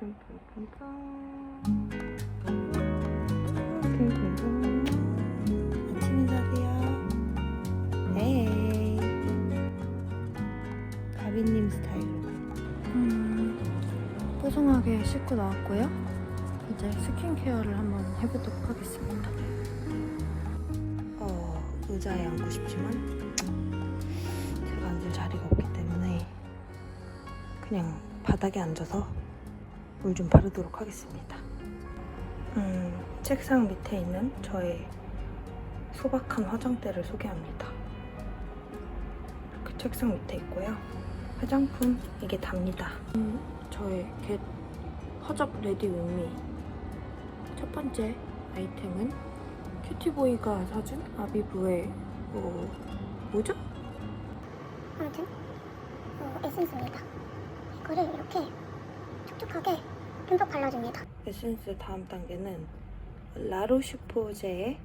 아침 인사하세요. 에이. 가비님 스타일로. 음, 뽀송하게 씻고 나왔고요. 이제 스킨케어를 한번 해보도록 하겠습니다. 어, 의자에 앉고 싶지만 제가 앉을 자리가 없기 때문에 그냥 바닥에 앉아서 물 좀 바르도록 하겠습니다. 음, 책상 밑에 있는 저의 소박한 화장대를 소개합니다. 이렇게 책상 밑에 있고요. 화장품 이게 답니다. 저의 겟 허접 레디 윗미 첫 번째 아이템은 큐티보이가 사준 아비브의 어, 뭐죠? 아무튼 어, 에센스입니다. 이거를 이렇게 촉촉하게 듬뿍 발라줍니다. 에센스 다음 단계는 라로슈포제의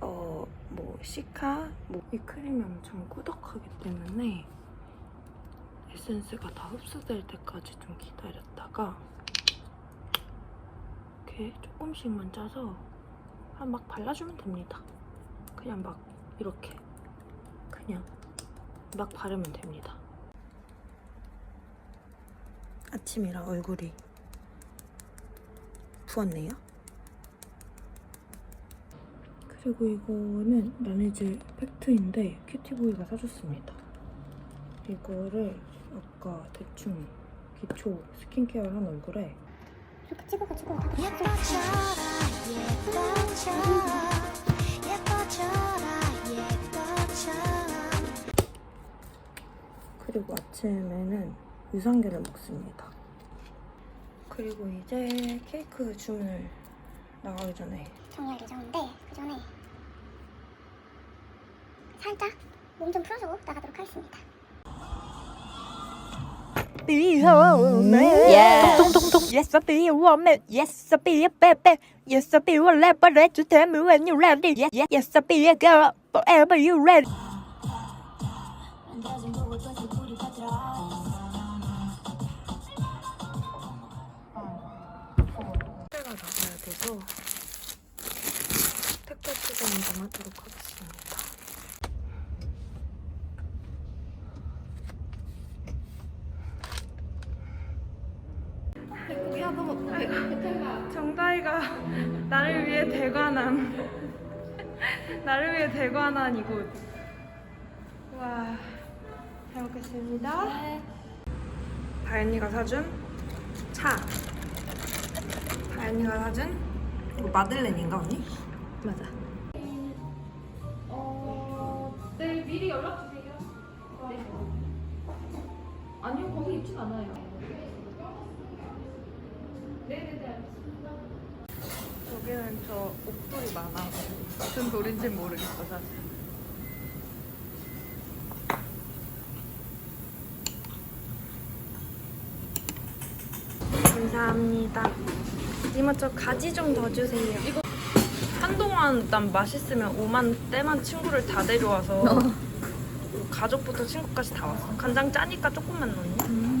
어, 뭐 시카 뭐 이 크림이 엄청 꾸덕하기 때문에 에센스가 다 흡수될 때까지 좀 기다렸다가 이렇게 조금씩만 짜서 한 막 발라주면 됩니다. 그냥 막 이렇게 그냥 막 바르면 됩니다. 아침이라 얼굴이 부었네요. 그리고 이거는 라네즈 팩트인데 큐티보이가 사줬습니다. 이거를 아까 대충 기초 스킨케어를 한 얼굴에 이렇게 찍어가지고 다 예뻐져라 예뻐져 예뻐져라 예뻐져 그리고 아침에는 유산균을 먹습니다. 그리고 이제 케이크 주문을 나가기 전에 정리할 예정인데 그 전에 살짝 몸 좀 풀어주고 나가도록 하겠습니다. be a woman. Yes, I'll be a woman. Yes, I'll be a baby. Yes, I'll be a leopard. Let you tell me when you're ready. Yes, yes, yes, I'll be a girl. Forever you ready. 돼서 택배 수거는 좀 하도록 하겠습니다. 정다이가 나를 위해 대관한 나를 위해 대관한 이곳 와, 잘 먹겠습니다. 다현이가 사준 차. 다현이가 사준 이거 마들렌인가 언니? 맞아. 어, 네, 미리 연락 주세요. 네. 아니요, 거기 입진 않아요. 네네네, 알겠습니다. 여기는 저 옥돌이 많아. 무슨 돌인지 모르겠어 사실. 감사합니다. 이모 저 가지 좀 더 주세요. 이거 한동안 난 맛있으면 오만 때만 친구를 다 데려와서 가족부터 친구까지 다 왔어. 간장 짜니까 조금만 넣니? 안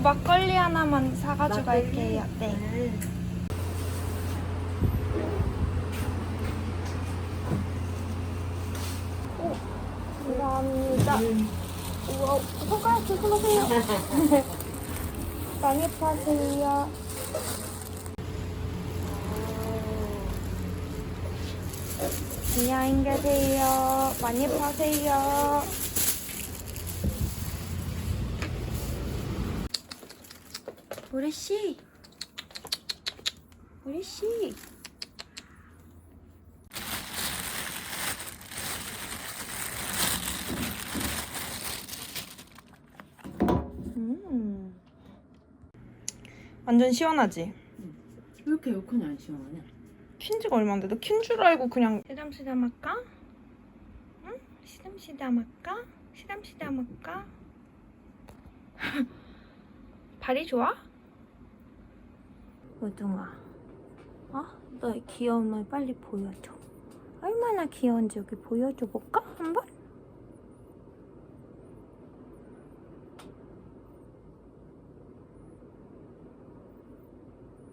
막걸리 하나만 사가지고 갈게요. 네. 감사합니다. 우와, 손가락 조심하세요. 많이 파세요. 안녕히 계세요. 많이 파세요. 우리 씨. 우리 씨. 음. 완전 시원하지? 왜 이렇게 에어컨이 안 시원하냐? 킨지가 얼마인데? 너 킨 줄 알고 그냥 시담시담 할까? 응? 시담시담 할까? 시담시담 할까? 발이 좋아? 우둥아 어? 너의 귀여움을 빨리 보여줘 얼마나 귀여운지 여기 보여줘 볼까? 한번?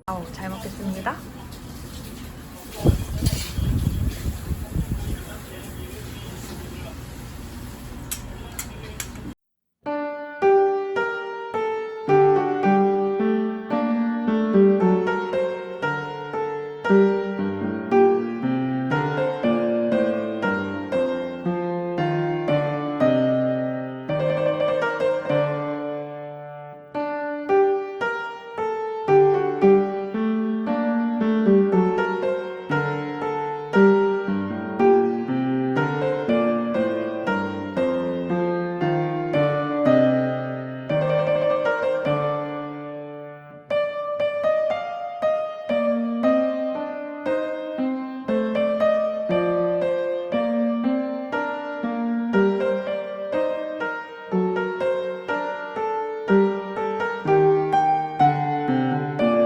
아우 잘 먹겠습니다